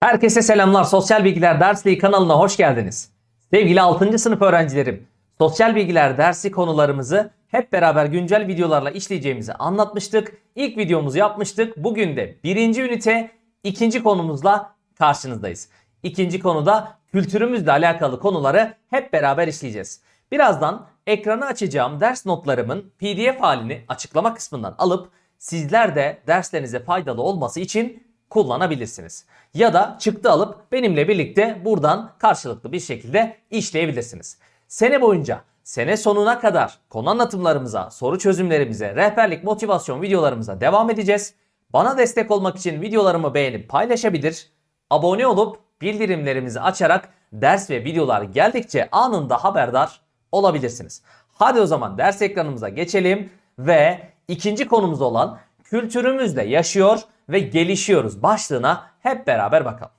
Herkese selamlar. Sosyal Bilgiler Dersliği kanalına hoş geldiniz. Sevgili 6. sınıf öğrencilerim, sosyal bilgiler dersi konularımızı hep beraber güncel videolarla işleyeceğimizi anlatmıştık. İlk videomuzu yapmıştık. Bugün de birinci ünite ikinci konumuzla karşınızdayız. İkinci konuda kültürümüzle alakalı konuları hep beraber işleyeceğiz. Birazdan ekranı açacağım ders notlarımın PDF halini açıklama kısmından alıp sizler de derslerinize faydalı olması için kullanabilirsiniz. Ya da çıktı alıp benimle birlikte buradan karşılıklı bir şekilde işleyebilirsiniz. Sene boyunca sene sonuna kadar konu anlatımlarımıza, soru çözümlerimize, rehberlik motivasyon videolarımıza devam edeceğiz. Bana destek olmak için videolarımı beğenip paylaşabilir, abone olup bildirimlerimizi açarak ders ve videolar geldikçe anında haberdar olabilirsiniz. Hadi o zaman ders ekranımıza geçelim ve ikinci konumuz olan kültürümüzle yaşıyor ve gelişiyoruz başlığına hep beraber bakalım.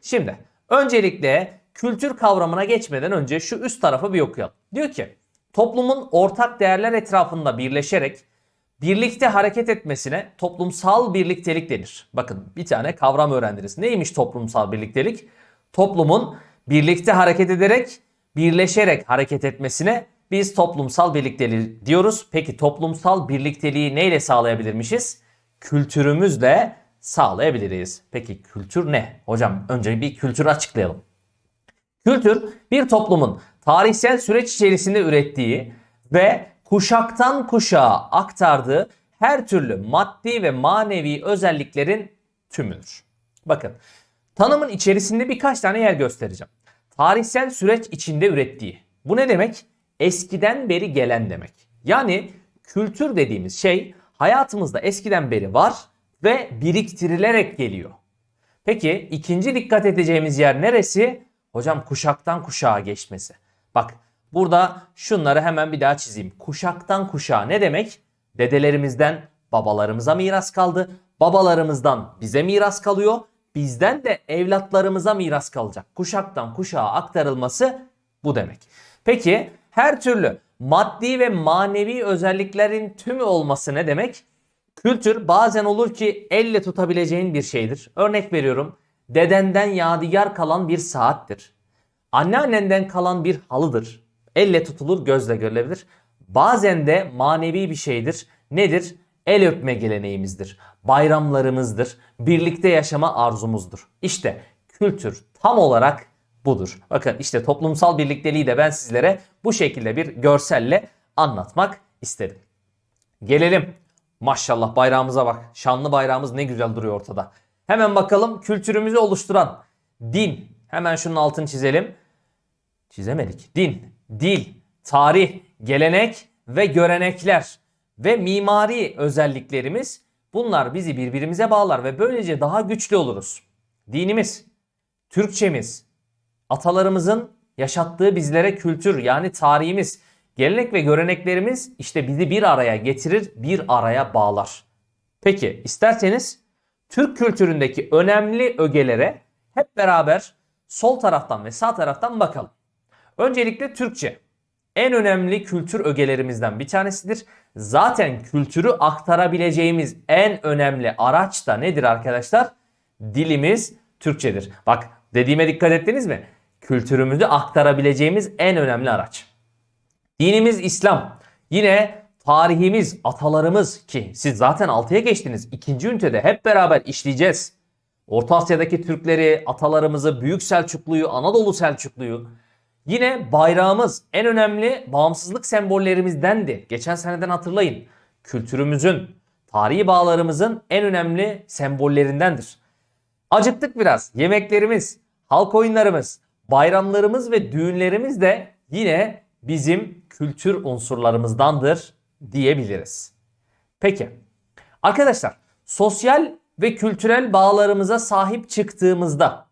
Şimdi öncelikle kültür kavramına geçmeden önce şu üst tarafı bir okuyalım. Diyor ki toplumun ortak değerler etrafında birleşerek birlikte hareket etmesine toplumsal birliktelik denir. Bakın bir tane kavram öğrendiniz. Neymiş toplumsal birliktelik? Toplumun birlikte hareket ederek, birleşerek hareket etmesine biz toplumsal birlikteliği diyoruz. Peki toplumsal birlikteliği neyle sağlayabilirmişiz? Kültürümüzle sağlayabiliriz. Peki kültür ne? Hocam önce bir kültürü açıklayalım. Kültür bir toplumun tarihsel süreç içerisinde ürettiği ve kuşaktan kuşağa aktardığı her türlü maddi ve manevi özelliklerin tümüdür. Bakın tanımın içerisinde birkaç tane yer göstereceğim. Tarihsel süreç içinde ürettiği. Bu ne demek? Eskiden beri gelen demek. Yani kültür dediğimiz şey hayatımızda eskiden beri var ve biriktirilerek geliyor. Peki ikinci dikkat edeceğimiz yer neresi? Hocam kuşaktan kuşağa geçmesi. Bak burada şunları hemen bir daha çizeyim. Kuşaktan kuşağa ne demek? Dedelerimizden babalarımıza miras kaldı. Babalarımızdan bize miras kalıyor. Bizden de evlatlarımıza miras kalacak. Kuşaktan kuşağa aktarılması bu demek. Peki her türlü maddi ve manevi özelliklerin tümü olması ne demek? Kültür bazen olur ki elle tutabileceğin bir şeydir. Örnek veriyorum. Dedenden yadigar kalan bir saattir. Anneannenden kalan bir halıdır. Elle tutulur, gözle görülebilir. Bazen de manevi bir şeydir. Nedir? El öpme geleneğimizdir. Bayramlarımızdır. Birlikte yaşama arzumuzdur. İşte kültür tam olarak budur. Bakın işte toplumsal birlikteliği de ben sizlere bu şekilde bir görselle anlatmak istedim. Gelelim. Maşallah bayrağımıza bak. Şanlı bayrağımız ne güzel duruyor ortada. Hemen bakalım kültürümüzü oluşturan din. Hemen şunun altını çizelim. Çizemedik. Din, dil, tarih, gelenek ve görenekler ve mimari özelliklerimiz bunlar bizi birbirimize bağlar ve böylece daha güçlü oluruz. Dinimiz, Türkçemiz, atalarımızın yaşattığı bizlere kültür yani tarihimiz, gelenek ve göreneklerimiz işte bizi bir araya getirir, bir araya bağlar. Peki isterseniz Türk kültüründeki önemli ögelere hep beraber sol taraftan ve sağ taraftan bakalım. Öncelikle Türkçe. En önemli kültür ögelerimizden bir tanesidir. Zaten kültürü aktarabileceğimiz en önemli araç da nedir arkadaşlar? Dilimiz Türkçedir. Bak dediğime dikkat ettiniz mi? Kültürümüzü aktarabileceğimiz en önemli araç. Dinimiz İslam. Yine tarihimiz, atalarımız ki siz zaten 6'ya geçtiniz. İkinci ünitede hep beraber işleyeceğiz. Orta Asya'daki Türkleri, atalarımızı, Büyük Selçuklu'yu, Anadolu Selçuklu'yu. Yine bayrağımız en önemli bağımsızlık sembollerimizdendi. Geçen seneden hatırlayın. Kültürümüzün, tarihi bağlarımızın en önemli sembollerindendir. Acıktık biraz. Yemeklerimiz, halk oyunlarımız, bayramlarımız ve düğünlerimiz de yine bizim kültür unsurlarımızdandır diyebiliriz. Peki. Arkadaşlar, sosyal ve kültürel bağlarımıza sahip çıktığımızda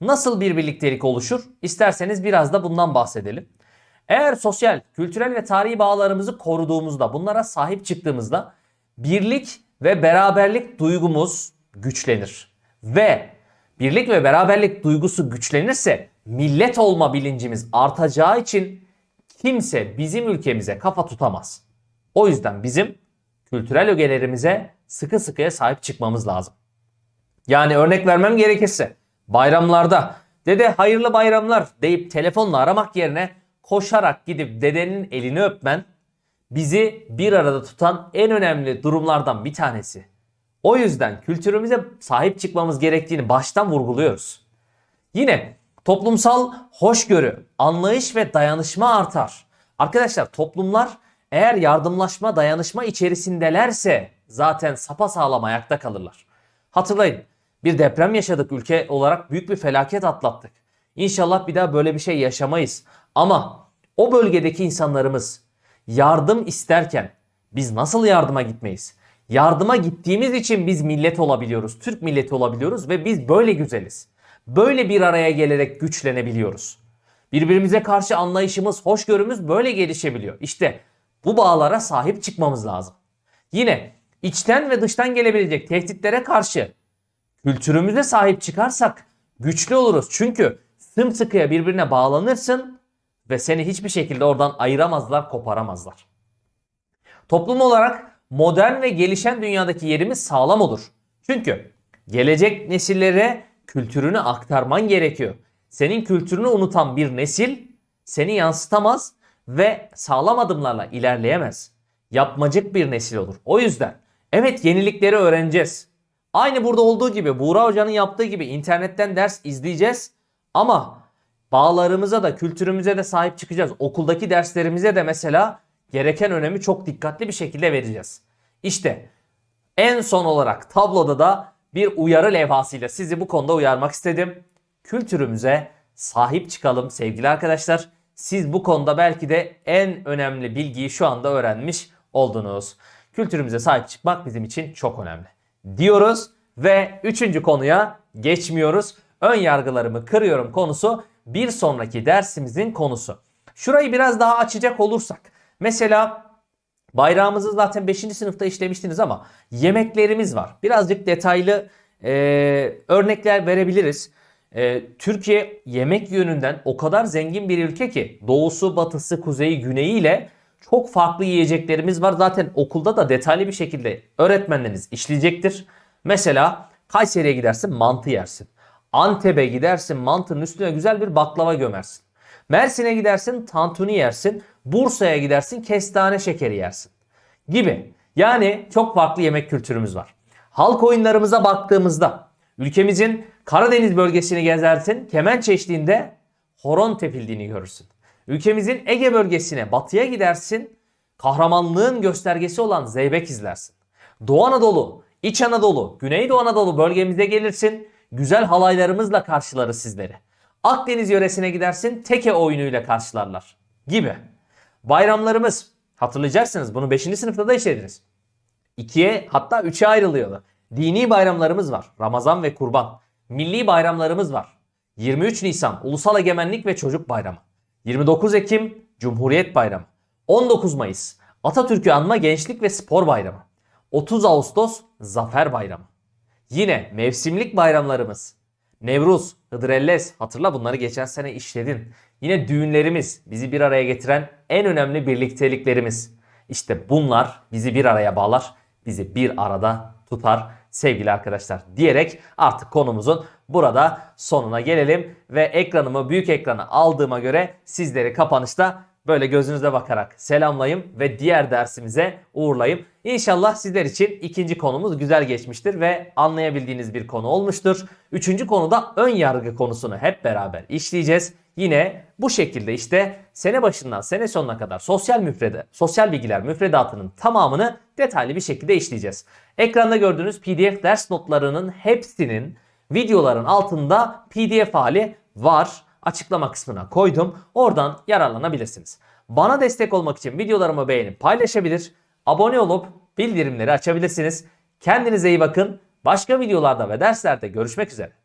nasıl bir birliktelik oluşur? İsterseniz biraz da bundan bahsedelim. Eğer sosyal, kültürel ve tarihi bağlarımızı koruduğumuzda, bunlara sahip çıktığımızda birlik ve beraberlik duygumuz güçlenir. Ve birlik ve beraberlik duygusu güçlenirse millet olma bilincimiz artacağı için kimse bizim ülkemize kafa tutamaz. O yüzden bizim kültürel ögelerimize sıkı sıkıya sahip çıkmamız lazım. Yani örnek vermem gerekirse Bayramlarda dede hayırlı bayramlar deyip telefonla aramak yerine koşarak gidip dedenin elini öpmen bizi bir arada tutan en önemli durumlardan bir tanesi. O yüzden kültürümüze sahip çıkmamız gerektiğini baştan vurguluyoruz. Yine toplumsal hoşgörü, anlayış ve dayanışma artar. Arkadaşlar toplumlar eğer yardımlaşma, dayanışma içerisindelerse zaten sapasağlam ayakta kalırlar. Hatırlayın bir deprem yaşadık ülke olarak büyük bir felaket atlattık. İnşallah bir daha böyle bir şey yaşamayız. Ama o bölgedeki insanlarımız yardım isterken biz nasıl yardıma gitmeyiz? Yardıma gittiğimiz için biz millet olabiliyoruz. Türk milleti olabiliyoruz ve biz böyle güzeliz. Böyle bir araya gelerek güçlenebiliyoruz. Birbirimize karşı anlayışımız, hoşgörümüz böyle gelişebiliyor. İşte bu bağlara sahip çıkmamız lazım. Yine içten ve dıştan gelebilecek tehditlere karşı kültürümüze sahip çıkarsak güçlü oluruz. Çünkü sımsıkıya birbirine bağlanırsın ve seni hiçbir şekilde oradan ayıramazlar, koparamazlar. Toplum olarak modern ve gelişen dünyadaki yerimiz sağlam olur. Çünkü gelecek nesillere kültürünü aktarman gerekiyor. Senin kültürünü unutan bir nesil seni yansıtamaz ve sağlam adımlarla ilerleyemez. Yapmacık bir nesil olur. O yüzden evet yenilikleri öğreneceğiz. Aynı burada olduğu gibi Buğra Hoca'nın yaptığı gibi internetten ders izleyeceğiz ama bağlarımıza da kültürümüze de sahip çıkacağız. Okuldaki derslerimize de mesela gereken önemi çok dikkatli bir şekilde vereceğiz. İşte en son olarak tabloda da bir uyarı levhasıyla sizi bu konuda uyarmak istedim. Kültürümüze sahip çıkalım sevgili arkadaşlar. Siz bu konuda belki de en önemli bilgiyi şu anda öğrenmiş oldunuz. Kültürümüze sahip çıkmak bizim için çok önemli. Diyoruz ve üçüncü konuya geçmiyoruz. Ön yargılarımı kırıyorum konusu bir sonraki dersimizin konusu. Şurayı biraz daha açacak olursak. Mesela Bayrağımızı zaten 5. sınıfta işlemiştiniz ama yemeklerimiz var. Birazcık detaylı e, örnekler verebiliriz. E, Türkiye yemek yönünden o kadar zengin bir ülke ki doğusu, batısı, kuzeyi, güneyi ile çok farklı yiyeceklerimiz var. Zaten okulda da detaylı bir şekilde öğretmenleriniz işleyecektir. Mesela Kayseri'ye gidersin mantı yersin. Antep'e gidersin mantının üstüne güzel bir baklava gömersin. Mersin'e gidersin tantuni yersin. Bursa'ya gidersin kestane şekeri yersin. Gibi. Yani çok farklı yemek kültürümüz var. Halk oyunlarımıza baktığımızda ülkemizin Karadeniz bölgesini gezersin. Kemençe eşliğinde horon tepildiğini görürsün. Ülkemizin Ege bölgesine batıya gidersin. Kahramanlığın göstergesi olan zeybek izlersin. Doğu Anadolu, İç Anadolu, Güneydoğu Anadolu bölgemize gelirsin. Güzel halaylarımızla karşılarız sizleri. Akdeniz yöresine gidersin teke oyunuyla karşılarlar gibi. Bayramlarımız hatırlayacaksınız bunu 5. sınıfta da işlediniz. İkiye hatta üçe ayrılıyordu. Dini bayramlarımız var. Ramazan ve Kurban. Milli bayramlarımız var. 23 Nisan Ulusal Egemenlik ve Çocuk Bayramı. 29 Ekim Cumhuriyet Bayramı. 19 Mayıs Atatürk'ü anma Gençlik ve Spor Bayramı. 30 Ağustos Zafer Bayramı. Yine mevsimlik bayramlarımız. Nevruz, Hıdrellez hatırla bunları geçen sene işledin. Yine düğünlerimiz bizi bir araya getiren en önemli birlikteliklerimiz. İşte bunlar bizi bir araya bağlar, bizi bir arada tutar sevgili arkadaşlar diyerek artık konumuzun burada sonuna gelelim ve ekranımı büyük ekrana aldığıma göre sizleri kapanışta böyle gözünüze bakarak selamlayayım ve diğer dersimize uğurlayayım. İnşallah sizler için ikinci konumuz güzel geçmiştir ve anlayabildiğiniz bir konu olmuştur. Üçüncü konuda ön yargı konusunu hep beraber işleyeceğiz. Yine bu şekilde işte sene başından sene sonuna kadar sosyal müfrede, sosyal bilgiler müfredatının tamamını detaylı bir şekilde işleyeceğiz. Ekranda gördüğünüz PDF ders notlarının hepsinin videoların altında PDF hali var açıklama kısmına koydum. Oradan yararlanabilirsiniz. Bana destek olmak için videolarımı beğenip paylaşabilir, abone olup bildirimleri açabilirsiniz. Kendinize iyi bakın. Başka videolarda ve derslerde görüşmek üzere.